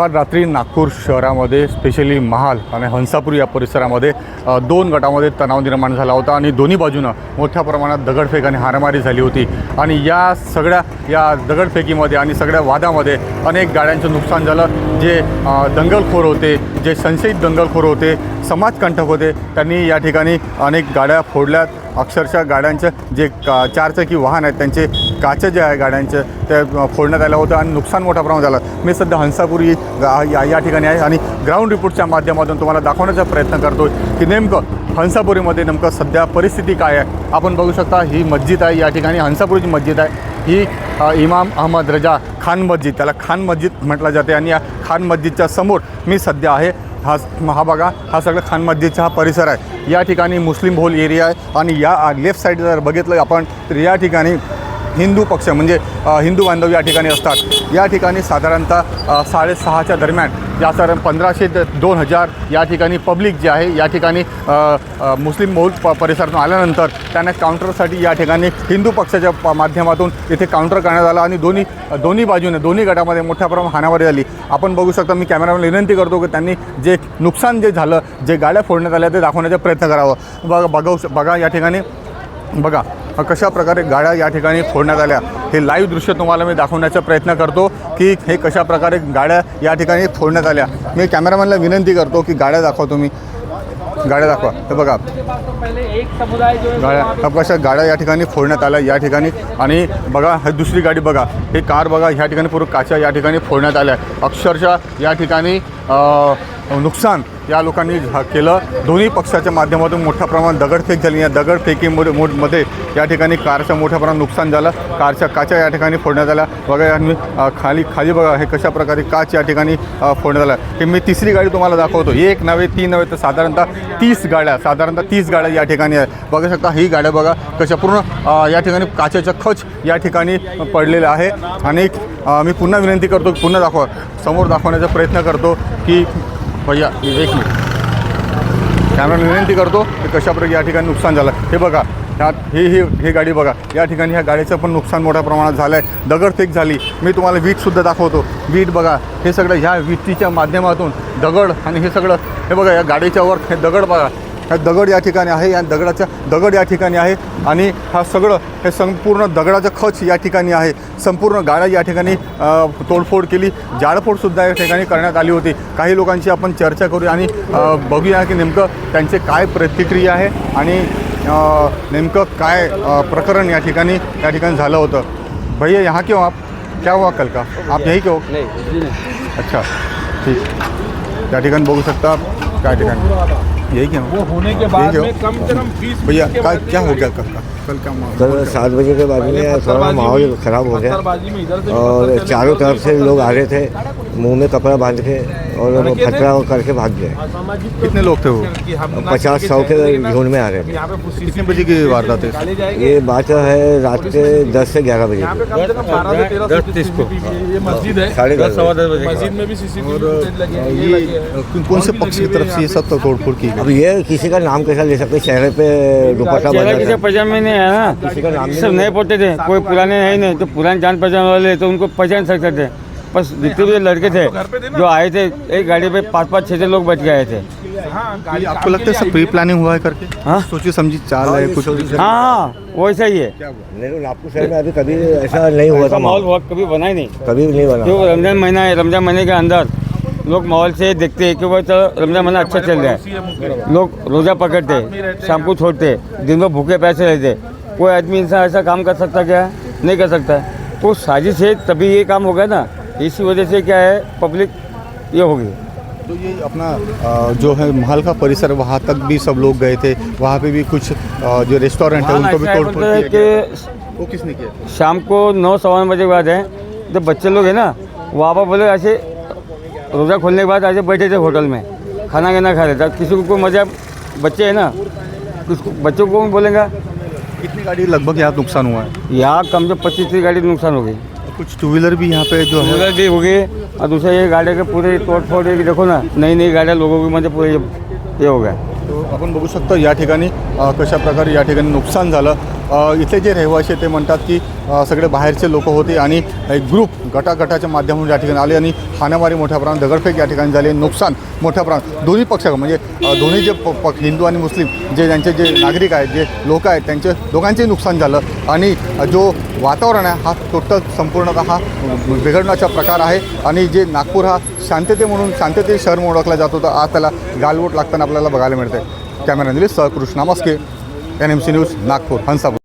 काल रात्री नागपूर शहरामध्ये स्पेशली महाल आणि हंसापूर या परिसरामध्ये दोन गटामध्ये तणाव निर्माण झाला होता आणि दोन्ही बाजूनं मोठ्या प्रमाणात दगडफेक आणि हाणामारी झाली होती. आणि या सगळ्या या दगडफेकीमध्ये आणि सगळ्या वादामध्ये अनेक गाड्यांचं नुकसान झालं. जे दंगलखोर होते जे संशयित दंगलखोर होते समाजकंटक होते त्यांनी या ठिकाणी अनेक गाड्या फोडल्यात. अक्षरशः गाड्यांचं जे का चारचाकी वाहन आहेत त्यांचे काचं जे आहे गाड्यांचे ते फोडण्यात आलं होतं आणि नुकसान मोठ्या प्रमाणात झालं. मी सध्या हंसापुरी या या ठिकाणी आहे आणि ग्राउंड रिपोर्टच्या माध्यमातून तुम्हाला दाखवण्याचा प्रयत्न करतो की नेमकं हंसापुरीमध्ये नेमकं सध्या परिस्थिती काय आहे. आपण बघू शकता ही मस्जिद आहे या ठिकाणी हंसापुरीची मस्जिद आहे. ही इमाम अहमद रजा खान मस्जिद त्याला खान मस्जिद म्हटलं जाते आणि या खान मस्जिदच्या समोर मी सध्या आहे. हा हा बघा हा सगळं खान मस्जिदचा हा परिसर आहे. या ठिकाणी मुस्लिम बहुल एरिया आहे आणि या लेफ्ट साईड जर बघितलं आपण तर या ठिकाणी हिंदू पक्ष म्हणजे हिंदू बांधव या ठिकाणी असतात. या ठिकाणी साधारणतः साडेसहाच्या दरम्यान या साधारण पंधराशे ते दोन हजार या ठिकाणी पब्लिक जे आहे या ठिकाणी मुस्लिम बहुल प परिसरातून आल्यानंतर त्यांना काउंटरसाठी या ठिकाणी हिंदू पक्षाच्या माध्यमातून इथे काउंटर करण्यात आला आणि दोन्ही दोन्ही बाजूने दोन्ही गटामध्ये मोठ्या प्रमाणात हाणामारी झाली. आपण बघू शकता मी कॅमेरामॅन विनंती करतो की त्यांनी जे नुकसान जे झालं जे गाड्या फोडण्यात आल्या ते दाखवण्याचा प्रयत्न करावा. बघा बघू बघा या ठिकाणी. बघा कशा प्रकारे गाड्या या ठिकाणी फोडण्यात आल्या हे लाईव्ह दृश्य तुम्हाला मी दाखवण्याचा प्रयत्न करतो की हे कशा प्रकारे गाड्या या ठिकाणी फोडण्यात आल्या. मी कॅमेरामॅनला विनंती करतो की गाड्या दाखवा तुम्ही. गाड्या दाखवा. हे बघा. गाड्या कशा गाड्या या ठिकाणी फोडण्यात आल्या या ठिकाणी. आणि बघा हे दुसरी गाडी बघा. हे कार बघा ह्या ठिकाणी पूर्ण काच्या या ठिकाणी फोडण्यात आल्या. अक्षरशः या ठिकाणी नुकसान या लोकांनी केलं. दोन्ही पक्षाच्या माध्यमातून मोठ्या प्रमाणात दगडफेक झाली या दगडफेकीमुळे मोड- मध्ये या ठिकाणी कारचं मोठ्या प्रमाणात नुकसान झालं. कारच्या काच्या या ठिकाणी फोडण्यात आल्या. बघा यांनी खाली खाली बघा हे कशा प्रकारे काच या ठिकाणी फोडण्यात आला. हे मी तिसरी गाडी तुम्हाला दाखवतो. एक नव्हे तीन नव्हे तर साधारणतः तीस गाड्या साधारणतः तीस गाड्या या ठिकाणी आहे बघू शकता ही गाड्या बघा कशा पूर्ण या ठिकाणी काचेचं खच या ठिकाणी पडलेलं आहे. आणि मी पुन्हा विनंती करतो पुन्हा दाखवा समोर दाखवण्याचा प्रयत्न करतो की भैया एक मिनिट. कॅमेरा विनंती करतो की कशाप्रकारे या ठिकाणी नुकसान झालं. हे बघा ह्या ही ही ही गाडी बघा. या ठिकाणी ह्या गाडीचं पण नुकसान मोठ्या प्रमाणात झालं आहे दगडफेक झाली. मी तुम्हाला वीटसुद्धा दाखवतो. वीट बघा. हे सगळं ह्या विटीच्या माध्यमातून दगड आणि हे सगळं हे बघा या गाडीच्या वर हे दगड बघा. दगड या ठिकाणी आहे या दगडाच्या दगड या ठिकाणी आहे आणि हा सगळं हे संपूर्ण दगडाचं खच या ठिकाणी आहे. संपूर्ण गाड्या या ठिकाणी तोडफोड केली. जाळफोडसुद्धा या ठिकाणी करण्यात आली होती. काही लोकांची आपण चर्चा करूया आणि बघूया की नेमकं त्यांचे काय प्रतिक्रिया आहे आणि नेमकं काय प्रकरण या ठिकाणी या ठिकाणी झालं होतं. भैया यहाँ क्यों आप? क्या हुआ कल का? आप यही क्यों? अच्छा ठीक. या ठिकाणी बघू शकता काय ठिकाणी? यही क्या? वो होने के बाद में कम से कम बीस भैया क्या क्या हो गया? कल का कल का माहौल कल सात बजे के बाद में थोड़ा माहौल ख़राब हो गया। और चारों तरफ़ से लोग आ रहे थे। मुँह में कपड़ा बाँध के और खतरा करके भाग गए। कितने लोग थे वो? पचास सौ के झुंड में आ रहे थे कितने बजे की वारदात है? ये बात है रात के दस से ग्यारह बजे है। साढ़े दस सवा दस मस्जिद में भी सीसीटीवी फुटेज लगे हैं ये ये लगे हैं। कौन- से पक्ष की तरफ़ से ये सब तो तोड़फोड़ की? अब ये किसी का नाम कैसा ले सकते चेहरे पे दुपट्टा बंधा किसी पहचान में नहीं है ना। किसी का नाम नहीं सब नए पोते थे कोई पुराने है नहीं तो पुराने जान पहचान वाले तो उनको पहचान सकते थे। बस जितने भी लड़के थे जो आए थे एक गाड़ी पे पाँच पाँच छः छः लोग बच गए थे। हाँ आपको लगता है सब प्री प्लानिंग हुआ है करके? हाँ? सोची समझी चाल है कुछ हाँ हाँ वैसा ही। है? नहीं तो नागपुर शहर में अभी कभी ऐसा नहीं हुआ था माहौल कभी बना ही नहीं। कभी नहीं बना। जो रमज़ान महीना है रमज़ान महीने के अंदर लोग माहौल से देखते हैं कि वो तो रमज़ान महीना अच्छा चल रहा है। लोग रोज़ा पकड़ते शाम को छोड़ते दिन भर भूखे पैसे रहते। कोई आदमी इंसान ऐसा काम कर सकता क्या? नहीं कर सकता। तो साजिश है तभी ये काम हो गया ना। इसी वजह से क्या है पब्लिक ये हो गई। तो ये अपना जो है महल का परिसर वहाँ तक भी सब लोग गए थे। वहाँ पे भी कुछ जो रेस्टोरेंट है उनको भी तोड़ फोड़ किया गया। कि वो किसने किया? शाम को नौ सवा बजे के बाद है जब बच्चे लोग हैं ना वहाँ पर बोले ऐसे रोज़ा खोलने के बाद ऐसे बैठे थे होटल में। खाना गाना खा रहे थे। किसी को कोई मज़ा बच्चे हैं ना किसको बच्चों को भी बोलेगा? कितनी गाड़ी लगभग यहाँ नुकसान हुआ है? यहाँ कम से पच्चीस तीस गाड़ी नुकसान हो गई। कुछ टू व्हीलर भी यहाँ पे जो है भी हो गई और दूसरा ये गाड़ी के पूरे तोड़ फोड़ देखो ना नई नई गाड़ियाँ लोगों पूरे ये ये हो गया। तो आपण बघू शकतो या ठिकाणी कशा प्रकारे या ठिकाणी नुकसान झालं इथले जे रहिवासी ते म्हणतात की सगळे बाहेरचे लोक होते आणि एक ग्रुप गटागटाच्या माध्यमातून या ठिकाणी आले आणि हाणामारी मोठ्या प्रमाणात दगडफेक या ठिकाणी झाली. नुकसान मोठ्या प्रमाणात. दोन्ही पक्ष म्हणजे दोन्ही जे प- हिंदू आणि मुस्लिम जे त्यांचे जे नागरिक आहेत जे लोक आहेत त्यांचे दोघांचेही नुकसान झालं. आणि जो वातावरण आहे हा टोटल संपूर्णतः हा बिघडण्याचा प्रकार आहे. आणि जे नागपूर हा शांतते म्हणून शांतते शहर म्हणून ओळखला जात होता आज त्याला गालबोट लागताना आपल्याला बघायला मिळते camera Nilesh Sahakrishna Maske N M C news Nagpur Hansapur.